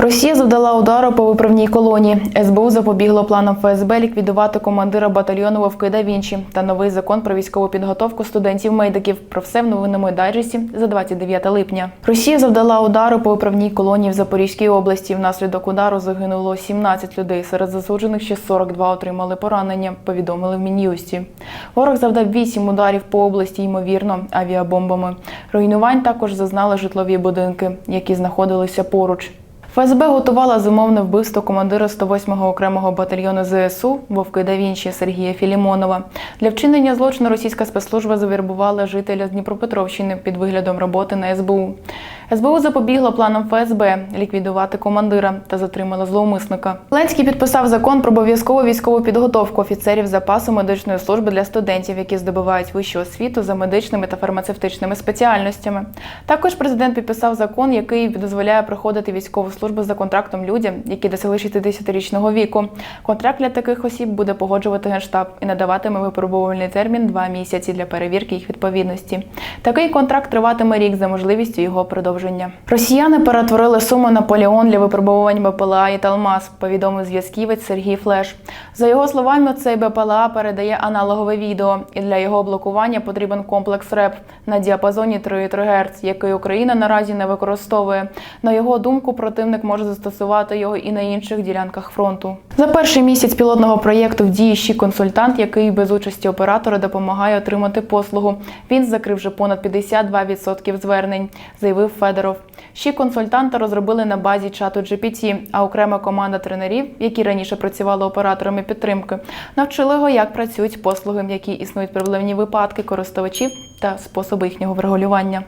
Росія завдала удару по виправній колонії. СБУ запобігло планам ФСБ ліквідувати командира батальйону Вовки да Вінчі та новий закон про військову підготовку студентів-медиків. Про все в новинному дайджесті за 29 липня. Росія завдала удару по виправній колонії в Запорізькій області. Внаслідок удару загинуло 17 людей. Серед засуджених ще 42 отримали поранення. Повідомили в Мін'юсті. Ворог завдав 8 ударів по області, ймовірно, авіабомбами. Руйнувань також зазнали житлові будинки, які знаходилися поруч. ФСБ готувала зумовне вбивство командира 108-го окремого батальйону ЗСУ Вовки да Вінчі Сергія Філімонова. Для вчинення злочину російська спецслужба завірбувала жителя з Дніпропетровщини під виглядом роботи на СБУ. СБУ запобігла планам ФСБ ліквідувати командира та затримала зловмисника. Ленський підписав закон про обов'язкову військову підготовку офіцерів запасу медичної служби для студентів, які здобувають вищу освіту за медичними та фармацевтичними спеціальностями. Також президент підписав закон, який дозволяє проходити військову службу за контрактом людям, які досягли 60-річного віку. Контракт для таких осіб буде погоджувати генштаб і надаватиме випробувальний термін два місяці для перевірки їх відповідності. Такий контракт триватиме рік за можливістю його продовження. Росіяни перетворили суму на полігон для випробувань БПЛА і Талмаз, повідомив зв'язківець Сергій Флеш. За його словами, цей БПЛА передає аналогове відео, і для його блокування потрібен комплекс РЕП на діапазоні 3,3 Гц, який Україна наразі не використовує. На його думку, противник може застосувати його і на інших ділянках фронту. За перший місяць пілотного проєкту в дії ще консультант, який без участі оператора допомагає отримати послугу. Він закрив вже понад 52% звернень, заявив Федоров. Ще консультанта розробили на базі чату GPT, а окрема команда тренерів, які раніше працювали операторами підтримки, навчили його, як працюють послуги, які існують проблемні випадки користувачів та способи їхнього врегулювання.